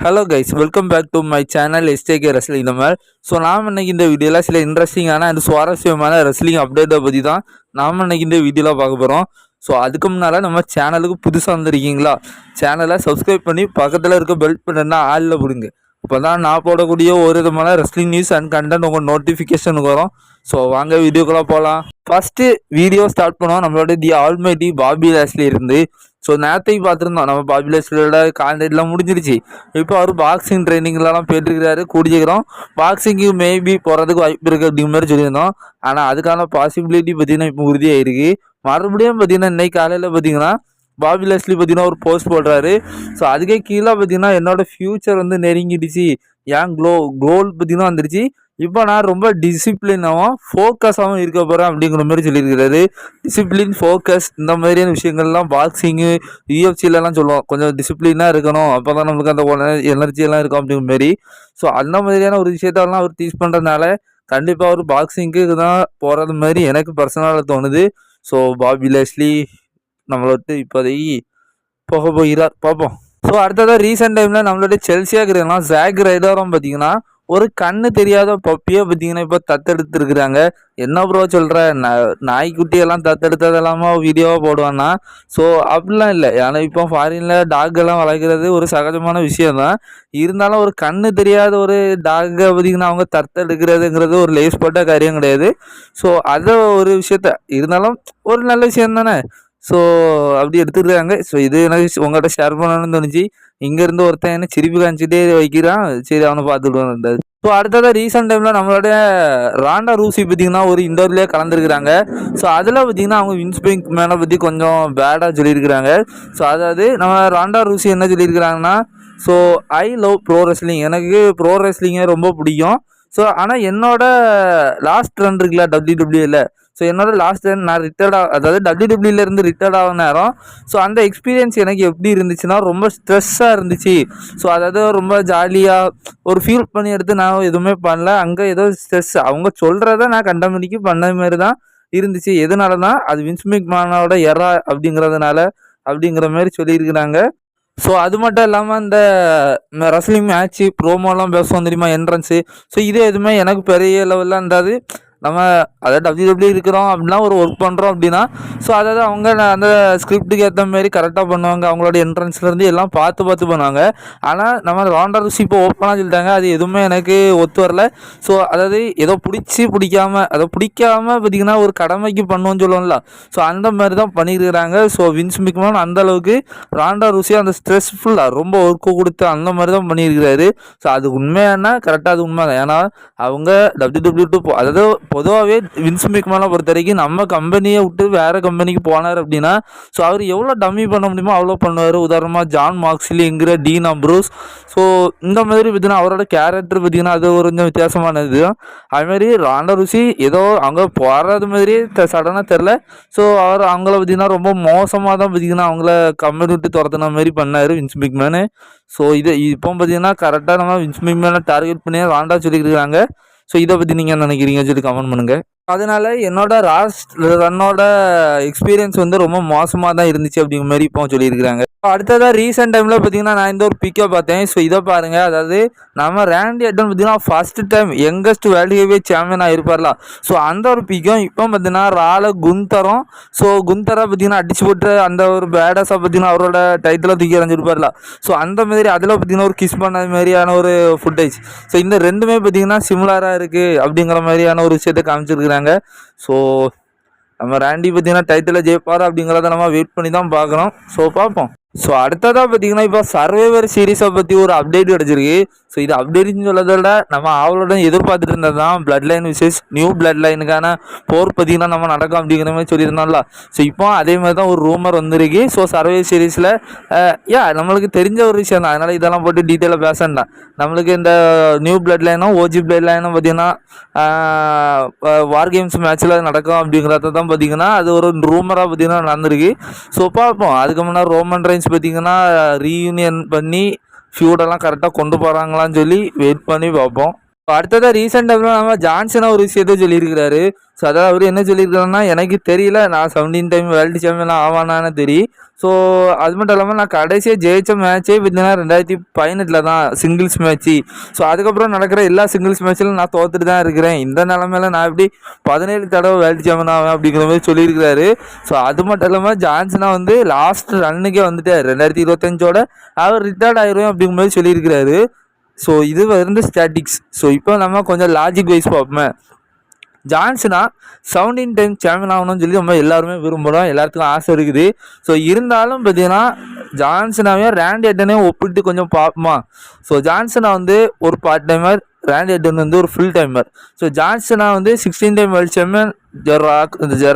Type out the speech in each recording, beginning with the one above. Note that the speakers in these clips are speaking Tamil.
Hello guys welcome back to my channel எஸ்டேகே wrestling மாதிரி. ஸோ நாம் இன்னைக்கு இந்த வீடியோவில் சில இன்ட்ரெஸ்டிங்கான அண்ட் சுவாரஸ்யமான ரெஸ்லிங் அப்டேட்டை பற்றி தான் நாம் இன்னைக்கு இந்த வீடியோவில் பார்க்க போகிறோம் ஸோ அதுக்கு முன்னால் நம்ம சேனலுக்கு புதுசாக வந்திருக்கீங்களா? சேனலை சப்ஸ்கிரைப் பண்ணி பக்கத்தில் இருக்க பெல்ட் பண்ணுன்னா ஆளில் பிடுங்க. இப்போ தான் நான் போடக்கூடிய ஒரு விதமான ரெஸ்லிங் நியூஸ் அண்ட் கண்டென்ட் உங்கள் நோட்டிஃபிகேஷனுக்கு வரும். ஸோ வாங்க வீடியோக்குள்ளே போகலாம் ஃபஸ்ட்டு வீடியோ ஸ்டார்ட் பண்ணுவோம். நம்மளோட தி ஆல்மைட்டி பாபி லேஸ்லி இருந்து. ஸோ நேரத்தையும் பார்த்துருந்தோம். நம்ம பாபி லேஸ்லியோட கான்டாக்ட்லாம் முடிஞ்சிருச்சு. இப்போ அவர் பாக்ஸிங் ட்ரைனிங்லலாம் போயிட்டுருக்கிறாரு. கூடியிருக்கிறோம். பாக்ஸிங்கு மேபி போகிறதுக்கு வாய்ப்பு இருக்குது அப்படிங்கிற மாதிரி சொல்லியிருந்தோம். ஆனால் அதுக்கான பாசிபிலிட்டி பார்த்தீங்கன்னா இப்போ உறுதியாயிருக்கு. மறுபடியும் பார்த்தீங்கன்னா இன்னைக்கு காலையில் பார்த்தீங்கன்னா பாபி லெஸ்லி பார்த்தீங்கன்னா ஒரு போஸ்ட் போடுறாரு. ஸோ அதுக்கே கீழே பார்த்தீங்கன்னா என்னோட ஃப்யூச்சர் வந்து நெருங்கிடுச்சு. ஏன் க்ளோ கோல் பார்த்தீங்கன்னா வந்துடுச்சு. இப்போ நான் ரொம்ப டிசிப்ளினாகவும் ஃபோக்கஸாகவும் இருக்க போகிறேன் அப்படிங்கிற மாதிரி சொல்லியிருக்கிறாரு. டிசிப்ளின் ஃபோக்கஸ் இந்த மாதிரியான விஷயங்கள்லாம் பாக்ஸிங்கு யூஎஃப்சிலலாம் சொல்லுவோம். கொஞ்சம் டிசிப்ளினாக இருக்கணும். அப்போ தான் நம்மளுக்கு அந்த எனர்ஜியெல்லாம் இருக்கும் அப்படிங்கிற மாதிரி. ஸோ அந்த மாதிரியான ஒரு விஷயத்தெல்லாம் அவர் டீச் பண்ணுறதுனால கண்டிப்பாக அவர் பாக்ஸிங்க்கு தான் போகிறது மாதிரி எனக்கு பர்சனலாக தோணுது. ஸோ பாபி லெஸ்லி நம்மளை விட்டு இப்போதைக்கு போக போகிறார். பார்ப்போம். ஸோ அடுத்ததாக ரீசெண்ட் டைமில் நம்மளோட செல்சியாக இருக்கிறாங்கன்னா ஜாக் ரைடரும் பார்த்தீங்கன்னா ஒரு கண்ணு தெரியாத பப்பியை பார்த்தீங்கன்னா இப்போ தத்தெடுத்துருக்குறாங்க. என்ன ப்ரோ சொல்கிற நாய்க்குட்டியெல்லாம் தத்தெடுத்ததெல்லாமா வீடியோவாக போடுவான்னா. ஸோ அப்படிலாம் இல்லை. ஏன்னா இப்போ ஃபாரினில் டாக் எல்லாம் வளர்க்குறது ஒரு சகஜமான விஷயந்தான் இருந்தாலும் ஒரு கண்ணு தெரியாத ஒரு டாகை பார்த்தீங்கன்னா அவங்க தத்தெடுக்கிறதுங்கிறது ஒரு லேஸ் போட்ட காரியம் கிடையாது. ஸோ அதை ஒரு விஷயத்த இருந்தாலும் ஒரு நல்ல விஷயம் தானே ஸோ அப்படி எடுத்துருக்காங்க. ஸோ இது எனக்கு உங்கள்கிட்ட ஷேர் பண்ணணும்னு தோணுச்சு. இங்கேருந்து ஒருத்தன் என்ன சிரிப்பு காமிச்சிட்டே வைக்கிறான். சரி அவனை பார்த்துட்டு ஸோ அடுத்ததாக ரீசெண்ட் டைமில் நம்மளோட ராண்டா ரூசி பார்த்திங்கன்னா ஒரு இண்டோர்லேயே கலந்துருக்குறாங்க. ஸோ அதில் பார்த்திங்கன்னா அவங்க வின்ஸ்பிங் மேனை பற்றி கொஞ்சம் பேடாக சொல்லியிருக்கிறாங்க. ஸோ அதாவது நம்ம ராண்டா ரூசி என்ன சொல்லியிருக்கிறாங்கன்னா so I love bro wrestling எனக்கு ப்ரோ ரெஸ்லிங்கே ரொம்ப பிடிக்கும். ஸோ ஆனால் என்னோட லாஸ்ட் ரன் இருக்குல்ல டபிள்யூ டபிள்யூல ஸோ என்னோட லாஸ்ட் டைம் நான் ரிட்டையர்ட் ஆ அதாவது டபிள்யூடபிள்யூலேருந்து ரிட்டையர்ட் ஆக நேரம். ஸோ அந்த எக்ஸ்பீரியன்ஸ் எனக்கு எப்படி இருந்துச்சுன்னா ரொம்ப ஸ்ட்ரெஸ்ஸாக இருந்துச்சு. ஸோ அதாவது ரொம்ப ஜாலியாக ஒரு ஃபீல் பண்ணி எடுத்து நான் எதுவுமே பண்ணல. அங்கே ஏதோ ஸ்ட்ரெஸ் அவங்க சொல்கிறத நான் கண்டமணிக்கு பண்ண மாதிரி தான் இருந்துச்சு. எதனால தான் அது வின்ஸ்மிக் மானோட எரா அப்படிங்கிறதுனால அப்படிங்கிற மாதிரி சொல்லியிருக்கிறாங்க. ஸோ அது மட்டும் இல்லாமல் இந்த ரஸ்லிங் மேட்ச்சு ப்ரோமோலாம் பேசுவோம் தெரியுமா என்ட்ரன்ஸு ஸோ இது எதுவுமே எனக்கு பெரிய லெவலில் இருந்தாது நம்ம அதாவது டபிள்யூ டபிள்யூ இருக்கிறோம் அப்படின்னா ஒரு ஒர்க் பண்ணுறோம் அப்படின்னா ஸோ அதாவது அவங்க அந்த ஸ்கிரிப்டுக்கு ஏற்ற மாதிரி கரெக்டாக பண்ணுவாங்க. அவங்களோட என்ட்ரன்ஸ்லேருந்து எல்லாம் பார்த்து பார்த்து பண்ணுவாங்க. ஆனால் நம்ம ராண்டர் இப்போ ஓப்பனாக சொல்லிட்டாங்க. அது எதுவுமே எனக்கு ஒத்து வரல. ஸோ அதாவது ஏதோ பிடிச்சி பிடிக்காம அதை பிடிக்காம பார்த்திங்கன்னா ஒரு கடமைக்கு பண்ணுவோம்னு சொல்லுவோம்ல. ஸோ அந்த மாதிரி தான் பண்ணியிருக்கிறாங்க. ஸோ வின்ஸ் மிக்மான் அந்த அளவுக்கு ராண்டா ருசி அந்த ஸ்ட்ரெஸ்ஃபுல்லாக ரொம்ப ஒர்க்கு கொடுத்து அந்த மாதிரி தான் பண்ணியிருக்கிறாரு. ஸோ அது உண்மையானா கரெக்டாக அது உண்மை தான் ஏன்னா அவங்க டபிள்யூ டபிள்யூ டூ அதாவது பொதுவாகவே வின்ஸ் பொறுத்த வரைக்கும் நம்ம கம்பெனியை விட்டு வேறு கம்பெனிக்கு போனார் அப்படின்னா ஸோ அவர் எவ்வளோ டம்மி பண்ண முடியுமோ அவ்வளோ பண்ணுவார். உதாரணமாக ஜான் மார்க்ஸ்லிங்கிற டீன் அப்ரூஸ் ஸோ இந்த மாதிரி பார்த்தீங்கன்னா அவரோட கேரக்டர் பார்த்தீங்கன்னா அது ஒரு கொஞ்சம் வித்தியாசமானது. அதுமாரி ராண்ட ருசி ஏதோ அங்கே போகிறது மாதிரி சடனாக தெரில ஸோ அவர் அவங்கள பார்த்தீங்கன்னா ரொம்ப மோசமாக தான் பார்த்தீங்கன்னா அவங்கள கம்பெனி விட்டு துரத்துன மாதிரி பண்ணார் வின்ஸ் மிக்மேனு ஸோ இது இப்போ பார்த்தீங்கன்னா கரெக்டாக நம்ம வின்ஸ் மிக்மேனை டார்கெட் பண்ணி ராண்டா சொல்லியிருக்காங்க ஸோ இதை பற்றி நீங்கள் என்ன நினைக்கிறீங்க? சொல்லி கமெண்ட் பண்ணுங்கள் அதனால் என்னோட ராஸ்ட் ரன்னோட எக்ஸ்பீரியன்ஸ் வந்து ரொம்ப மோசமாக தான் இருந்துச்சு அப்படிங்கிற மாதிரி இப்போ சொல்லியிருக்கிறாங்க. அடுத்ததாக ரீசெண்ட் டைமில் பார்த்தீங்கன்னா நான் இந்த ஒரு பிக்கை பார்த்தேன். ஸோ இதை பாருங்கள் அதாவது நம்ம ரேண்டி அட்டன் பார்த்தீங்கன்னா first time youngest world heavy சாம்பியனாக ஆகிருப்பார்ல ஸோ அந்த ஒரு பிக்கும் இப்போ பார்த்தீங்கன்னா ரால குந்தரம். ஸோ குந்தரை பார்த்தீங்கன்னா அடிச்சு போட்டு அந்த ஒரு பேடஸாக பார்த்தீங்கன்னா அவரோட டைட்டில் தூக்கி அரைஞ்சிருப்பார்ல ஸோ அந்த மாதிரி அதில் பார்த்தீங்கன்னா ஒரு கிஸ் பண்ண மாதிரியான ஒரு ஃபுட்டேஜ் ஸோ இந்த ரெண்டுமே பார்த்தீங்கன்னா சிமிலராக இருக்குது அப்படிங்கிற மாதிரியான ஒரு விஷயத்தை காமிச்சிருக்கிறாங்க. ஸோ நம்ம ரேண்டி பார்த்தீங்கன்னா டைட்டில் ஜெயிப்பார் அப்படிங்கிறத நம்ம வெயிட் பண்ணி தான் பார்க்குறோம் ஸோ பார்ப்போம். ஸோ அடுத்ததாக பார்த்தீங்கன்னா இப்போ சர்வைவர் சீரீஸை பற்றி ஒரு அப்டேட் கிடச்சிருக்கு. ஸோ இது அப்படின்னு சொல்லதை விட நம்ம ஆவலோட எதிர்பார்த்துட்டு இருந்தது தான் பிளட் லைன் விசேஷ் நியூ பிளட் லைனுக்கான போர் பார்த்தீங்கன்னா நம்ம நடக்கும் அப்படிங்கிற மாதிரி சொல்லியிருந்தோம்ல. ஸோ இப்போ அதே மாதிரி தான் ஒரு ரூமர் வந்திருக்கு. ஸோ சர்வே சீரீஸில் யா நம்மளுக்கு தெரிஞ்ச ஒரு விஷயம் தான். அதனால் இதெல்லாம் போட்டு டீட்டெயிலாக பேசண்டாம் நம்மளுக்கு இந்த நியூ பிளட் லைனும் ஓஜி பிளட் லைனும் பார்த்தீங்கன்னா வார் கேம்ஸ் மேட்ச்சில் நடக்கும் அப்படிங்கிறத தான் பார்த்தீங்கன்னா அது ஒரு ரூமராக பார்த்தீங்கன்னா நடந்திருக்கு. ஸோ பார்ப்போம். அதுக்கு முன்னாடி ரோமன் ரைன்ஸ் பார்த்தீங்கன்னா ரீயூனியன் பண்ணி ஃபியூடெல்லாம் கரெக்டாக கொண்டு போகிறாங்களான்னு சொல்லி வெயிட் பண்ணி பார்ப்போம். இப்போ அடுத்ததாக ரீசெண்ட் டைமில் நம்ம ஜான்சனாக ஒரு விஷயத்த சொல்லியிருக்கிறாரு. ஸோ அதாவது அவர் என்ன சொல்லியிருக்காருன்னா எனக்கு தெரியல நான் செவன்டீன் டைம் வேர்ல்டு சாம்பியன்லாம் ஆவானான்னு தெரியும் ஸோ அது மட்டும் இல்லாமல் நான் கடைசியாக ஜெயிச்ச மேட்ச்சே பார்த்தீங்கன்னா ரெண்டாயிரத்தி பதினெட்டில் தான் சிங்கிள்ஸ் மேட்ச்சு ஸோ அதுக்கப்புறம் நடக்கிற எல்லா சிங்கிள்ஸ் மேட்ச்சிலும் நான் தோத்துட்டு தான் இருக்கிறேன். இந்த நிலமையில நான் எப்படி பதினேழு தடவை வேர்ல்டு சாம்பியன் ஆவேன் அப்படிங்கிற மாதிரி சொல்லியிருக்கிறாரு. ஸோ அது மட்டும் இல்லாமல் ஜான்சனா வந்து லாஸ்ட் ரன்னுக்கே வந்துட்டார். ரெண்டாயிரத்தி இருபத்தஞ்சோட அவர் ரிட்டையர்ட் ஆயிடுவேன் அப்படிங்கிற மாதிரி சொல்லியிருக்கிறாரு. ஸோ இது வந்து ஸ்டாட்டிக்ஸ் ஸோ இப்போ நம்ம கொஞ்சம் லாஜிக் வைஸ் பார்ப்போமே. ஜான்சனா செவன்டீன் டைம் சாம்பியன் ஆகணும்னு சொல்லி நம்ம எல்லாருமே விரும்புகிறோம் எல்லாத்துக்கும் ஆசை இருக்குது. ஸோ இருந்தாலும் பார்த்தீங்கன்னா ஜான்சனாவே ரேண்ட் எட்டனையும் ஒப்பிட்டு கொஞ்சம் பார்ப்போமா? ஸோ ஜான்சனா வந்து ஒரு பார்ட் டைமர் ரேண்டி அட்டன் வந்து ஒரு ஃபுல் டைமர் ஸோ ஜான்சனா வந்து sixteen time world champion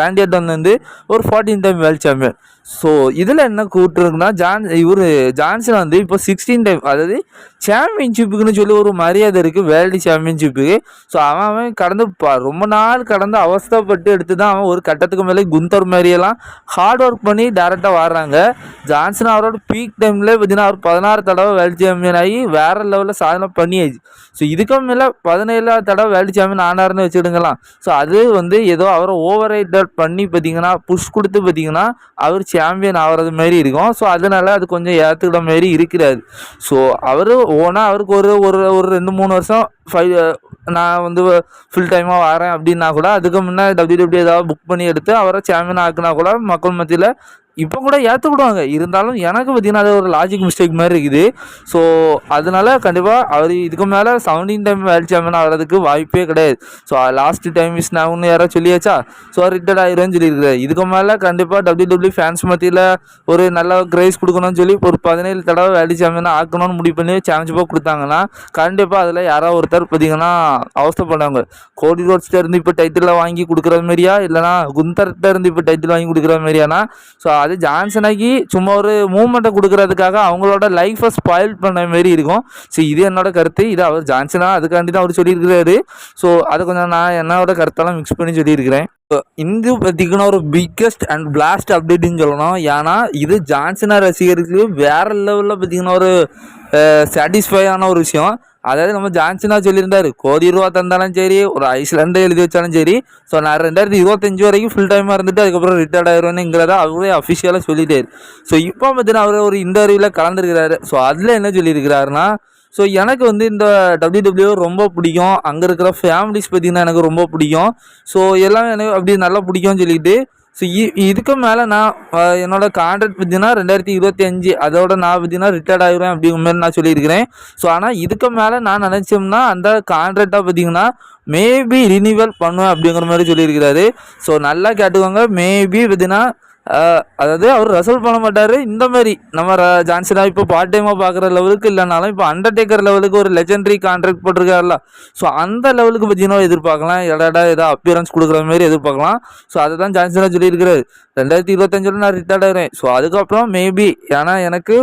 Randy Orton வந்து ஒரு fourteen time world champion so இதில் என்ன கூட்டுருக்குன்னா ஜான் இவர் ஜான்சன் வந்து இப்போ சிக்ஸ்டீன் டைம் அதாவது சாம்பியன்ஷிப்புக்குன்னு சொல்லி ஒரு மரியாதை இருக்குது வேர்ல்டு சாம்பியன்ஷிப்புக்கு ஸோ அவன் அவன் கடந்து ரொம்ப நாள் கடந்து அவஸ்தைப்பட்டு எடுத்து தான் அவன் ஒரு கட்டத்துக்கு மேலே குந்தர் மாதிரியெல்லாம் ஹார்ட் ஒர்க் பண்ணி டேரெக்டாக வர்றாங்க ஜான்சன் அவரோட பீக் டைமில் பார்த்தீங்கன்னா அவர் பதினாறு தடவை வேர்ல்டு சாம்பியன் ஆகி வேறு லெவலில் சாதனை பண்ணியாச்சு. ஸோ இதுக்கு மேலே பதினேழாவது தடவை வேலுச்சாமி சாம்பியன் ஆனார்னு வச்சுடுங்களாம் ஸோ அது வந்து ஏதோ அவரை ஓவர் பண்ணி பார்த்தீங்கன்னா புஷ் கொடுத்து பார்த்தீங்கன்னா அவர் சாம்பியன் ஆகிறது மாதிரி இருக்கும். ஸோ அதனால அது கொஞ்சம் ஏற்றுக்கிற மாதிரி இருக்கிறாரு. ஸோ அவர் ஓனா அவருக்கு ஒரு ஒரு ஒரு ரெண்டு மூணு வருஷம் ஃபைவ் நான் வந்து ஃபுல் டைமாக வரேன் அப்படின்னா கூட அதுக்கு முன்னே டபிள்யூ டபிள்யூ ஏதாவது புக் பண்ணி எடுத்து அவரை சாம்பியன் ஆக்குனா கூட மக்கள் மத்தியில் இப்போ கூட ஏற்றுக்கிடுவாங்க இருந்தாலும் எனக்கு பார்த்தீங்கன்னா அது ஒரு லாஜிக் மிஸ்டேக் மாதிரி இருக்குது. ஸோ அதனால கண்டிப்பாக அவர் இதுக்கு மேலே செவன்டீன் டைம் வேர்ல்டு சாம்பியன் ஆகிறதுக்கு வாய்ப்பே கிடையாது. ஸோ லாஸ்ட் டைம் மிஸ் நான் யாராவது சொல்லியாச்சா? ஸோ ரிட்டர்ட் ஆயிரும்னு சொல்லியிருக்காரு இதுக்கு மேலே கண்டிப்பாக டபிள்யூ டபிள்யூ ஃபேன்ஸ் மத்தியில் ஒரு நல்ல கிரேஸ் கொடுக்கணும்னு சொல்லி ஒரு பதினேழு தடவை வேர்ல்டு சாம்பியன் ஆக்கணும்னு முடிவு பண்ணி சாம்பியன்ஷிப்பாக கொடுத்தாங்கன்னா கண்டிப்பாக அதில் யாராவது ஒருத்தர் பார்த்தீங்கன்னா அவஸ்தைப்படுவாங்க. கோடி ரோட்ஸ்ல இருந்து இப்போ டைட்டிலில் வாங்கி கொடுக்குற மாதிரியா? இல்லைனா குந்தர்கிட்ட இருந்து இப்போ டைட்டில் வாங்கி கொடுக்குற மாதிரியானா? ஸோ அது ஜான்சனாக்கி சும்மா ஒரு மூமெண்ட்டை கொடுக்கறதுக்காக அவங்களோட லைஃப்பை ஸ்பாயில் பண்ண மாரி இருக்கும். ஸோ இது என்னோட கருத்து. இது அவர் ஜான்சனா அதுக்காண்டி தான் அவர் சொல்லியிருக்கிறாரு. ஸோ அதை கொஞ்சம் நான் என்னோட கருத்தெல்லாம் மிக்ஸ் பண்ணி சொல்லியிருக்கிறேன். இந்து இது பார்த்தீங்கன்னா ஒரு பிக்கஸ்ட் அண்ட் பிளாஸ்ட் அப்டேட்னு சொல்லணும். ஏன்னா இது ஜான்சனா ரசிகருக்கு வேற லெவலில் பார்த்தீங்கன்னா ஒரு சாட்டிஸ்ஃபையான ஒரு விஷயம். அதாவது நம்ம ஜான்சனா சொல்லியிருந்தாரு கோடி ரூபா தந்தாலும் சரி ஒரு ஐஸ்லாண்டு எழுதி வச்சாலும் சரி. ஸோ நான் ரெண்டாயிரத்தி இருபத்தஞ்சு வரைக்கும் ஃபுல் டைமாக இருந்துட்டு அதுக்கப்புறம் ரிட்டையர்ட் ஆயிடுவேனுங்கிறத அவரே அஃபிஷியலாக சொல்லிட்டாரு. ஸோ இப்போ பார்த்தீங்கன்னா அவர் ஒரு இன்டர்வியூவில் கலந்துருக்கிறாரு. ஸோ அதில் என்ன சொல்லியிருக்கிறாருன்னா ஸோ எனக்கு வந்து இந்த டபிள்யூ டபிள்யூ ரொம்ப பிடிக்கும். அங்கே இருக்கிற ஃபேமிலிஸ் பார்த்தீங்கன்னா எனக்கு ரொம்ப பிடிக்கும். ஸோ எல்லாம் எனக்கு அப்படி நல்லா பிடிக்கும்னு சொல்லிட்டு ஸோ இதுக்கு மேலே நான் என்னோட கான்ட்ராக்ட் பார்த்தீங்கன்னா ரெண்டாயிரத்தி இருபத்தி அஞ்சு அதோட நான் பார்த்தீங்கன்னா ரிட்டையர்ட் ஆகிடுவேன் அப்படிங்கிற மாதிரி நான் சொல்லியிருக்கிறேன். ஸோ ஆனால் இதுக்கு மேலே நான் நினச்சோம்னா அந்த கான்ட்ராக்டாக பார்த்தீங்கன்னா மேபி ரினியூவல் பண்ணுவேன் அப்படிங்கிற மாதிரி சொல்லியிருக்கிறாரு. ஸோ நல்லா கேட்டுக்கோங்க மேபி பார்த்தீங்கன்னா அதாவது அவர் ரசல் பண்ண மாட்டார். இந்த மாதிரி நம்ம ஜான்சனாக இப்போ பார்ட் டைமாக பார்க்குற லெவலுக்கு இல்லைனாலும் இப்போ அண்டர்டேக்கர் லெவலுக்கு ஒரு லெஜெண்டரி கான்ட்ராக்ட் போட்டிருக்காருல ஸோ அந்த லெவலுக்கு பார்த்தீங்கன்னா எதிர்பார்க்கலாம். இடாடா ஏதோ அப்பியரன்ஸ் கொடுக்குற மாதிரி எதிர்பார்க்கலாம். ஸோ அதை தான் ஜான்சனாக சொல்லியிருக்கிறாரு. ரெண்டாயிரத்தி இருபத்தஞ்சில் நான் ரிட்டையர்ட் ஆகிறேன் ஸோ அதுக்கப்புறம் மேபி ஏன்னா எனக்கு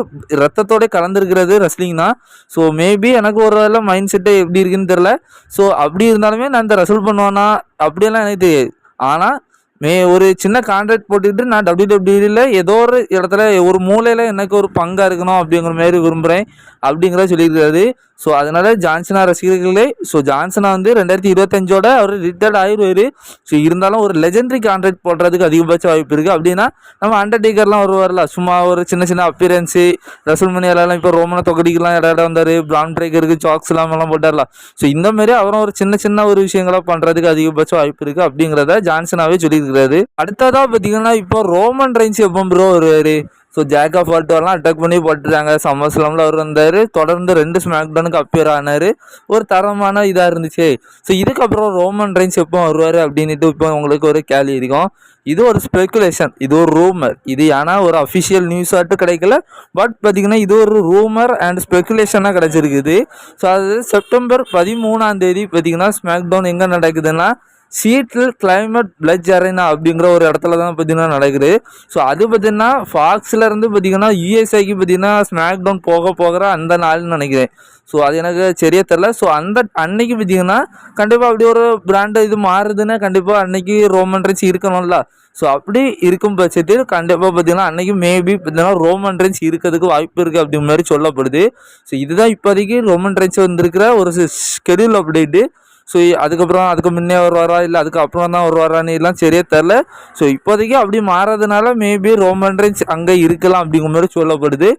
ரத்தத்தோட கலந்துருக்கிறது ரெஸ்லிங் தான். ஸோ மேபி எனக்கு ஒரு வேலை மைண்ட் செட்டு எப்படி இருக்குன்னு தெரில ஸோ அப்படி இருந்தாலுமே நான் இந்த ரசல் பண்ணுவேன்னா அப்படியெல்லாம் எனக்கு தெரியாது. ஆனால் மே ஒரு சின்ன கான்ட்ராக்ட் போட்டுக்கிட்டு நான் டபிள்யூ டபிள்யூல ஏதோ ஒரு இடத்துல ஒரு மூலையில் எனக்கு ஒரு பங்காக இருக்கணும் அப்படிங்கிற மாதிரி விரும்புகிறேன் அப்படிங்கிறத சொல்லியிருக்காரு. ஸோ அதனால ஜான்சனா ரசிகர்களே ஸோ ஜான்சனா வந்து ரெண்டாயிரத்தி இருபத்தஞ்சோட அவர் ரிட்டையர்ட் ஆயிடுவார் ஸோ இருந்தாலும் ஒரு லெஜெண்டரி கான்ட்ராக்ட் போடுறதுக்கு அதிகபட்ச வாய்ப்பு இருக்குது அப்படின்னா நம்ம அண்டர்டேக்கர்லாம் வருவார்ல சும்மா ஒரு சின்ன சின்ன அப்பியரன்ஸு ரசல் மணியாலாம் இப்போ ரோமன தொகடிக்கெல்லாம் இட இடம் வந்தார் பிரான் பிரேக்கருக்கு சாக்ஸ் எல்லாம் எல்லாம் போட்டார்ல. ஸோ இந்த மாதிரி அவரும் ஒரு சின்ன சின்ன ஒரு விஷயங்களாக பண்ணுறதுக்கு அதிகபட்ச வாய்ப்பு இருக்குது அப்படிங்கிறத ஜான்சனாவே சொல்லியிருக்கிறாரு. அடுத்ததாக பார்த்தீங்கன்னா இப்போ ரோமன் ரைன்ஸ் எப்போ ப்ரோ வருவார்? ஸோ ஜாக் ஆஃப் எல்லாம் அட்டாக் பண்ணி போட்டுட்டாங்க. சம்மர் ஸ்லாமில் அவர் வந்தார். தொடர்ந்து ரெண்டு ஸ்மாக் டவுனுக்கு அப்பியர் ஆனார். ஒரு தரமான இதாக இருந்துச்சு. ஸோ இதுக்கப்புறம் ரோமன் ரைன்ஸ் எப்போ வருவார் அப்படின்ட்டு இப்போ உங்களுக்கு ஒரு கேள்வி இருக்கும். இது ஒரு ஸ்பெகுலேஷன் இது ஒரு ரூமர் இது ஏன்னா ஒரு அஃபிஷியல் நியூஸ் ஆட்டு கிடைக்கல. பட் பார்த்தீங்கன்னா இது ஒரு ரூமர் அண்ட் ஸ்பெகுலேஷனாக கிடச்சிருக்குது. ஸோ அது செப்டம்பர் பதிமூணாம் தேதி பார்த்தீங்கன்னா ஸ்மாக் டவுன் எங்கே நடக்குதுன்னா சீட்டில் கிளைமேட் பிளட்ஜ் அரைனா அப்படிங்கிற ஒரு இடத்துல தான் பார்த்தீங்கன்னா நடக்குது. ஸோ அது பார்த்தீங்கன்னா ஃபாக்ஸில் இருந்து பார்த்தீங்கன்னா யூஎஸ்ஐக்கு பார்த்தீங்கன்னா ஸ்மாக் டவுன் போக போகிற அந்த நாள்னு நினைக்கிறேன். ஸோ அது எனக்கு சரியா தெரில ஸோ அந்த அன்னைக்கு பார்த்தீங்கன்னா கண்டிப்பாக அப்படி ஒரு பிராண்டு இது மாறுதுன்னா கண்டிப்பாக அன்னைக்கு ரோமன் ரென்ஸ் இருக்கணும்ல. ஸோ அப்படி இருக்கும் பட்சத்தில் கண்டிப்பாக பார்த்தீங்கன்னா அன்னைக்கு மேபி பார்த்தீங்கன்னா ரோமன் ரென்ஸ் இருக்கிறதுக்கு வாய்ப்பு இருக்குது அப்படிங்கிற மாதிரி சொல்லப்படுது. ஸோ இதுதான் இப்போதைக்கு ரோமன் ரென்ஸ் வந்திருக்கிற ஒரு ஸ்கெடியூல் அப்டேட்டு ஸோ அதுக்கப்புறம் அதுக்கு முன்னே வருவாரா இல்லை அதுக்கப்புறம் தான் வருவாரான்னு எல்லாம் சரியே தெரில ஸோ இப்போதைக்கு அப்படி மாறதுனால மேபி ரோமன் அங்கே இருக்கலாம் அப்படிங்கிற மாதிரி சொல்லப்படுது.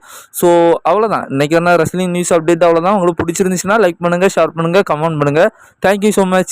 ஸோ அவ்வளோதான் இன்றைக்கி என்ன ரெஸ்லிங் நியூஸ் அப்டேட் அவ்வளோதான் உங்களுக்கு பிடிச்சிருந்துச்சுன்னா லைக் பண்ணுங்கள் ஷேர் பண்ணுங்கள் கமெண்ட் பண்ணுங்கள் தேங்க்யூ ஸோ மச்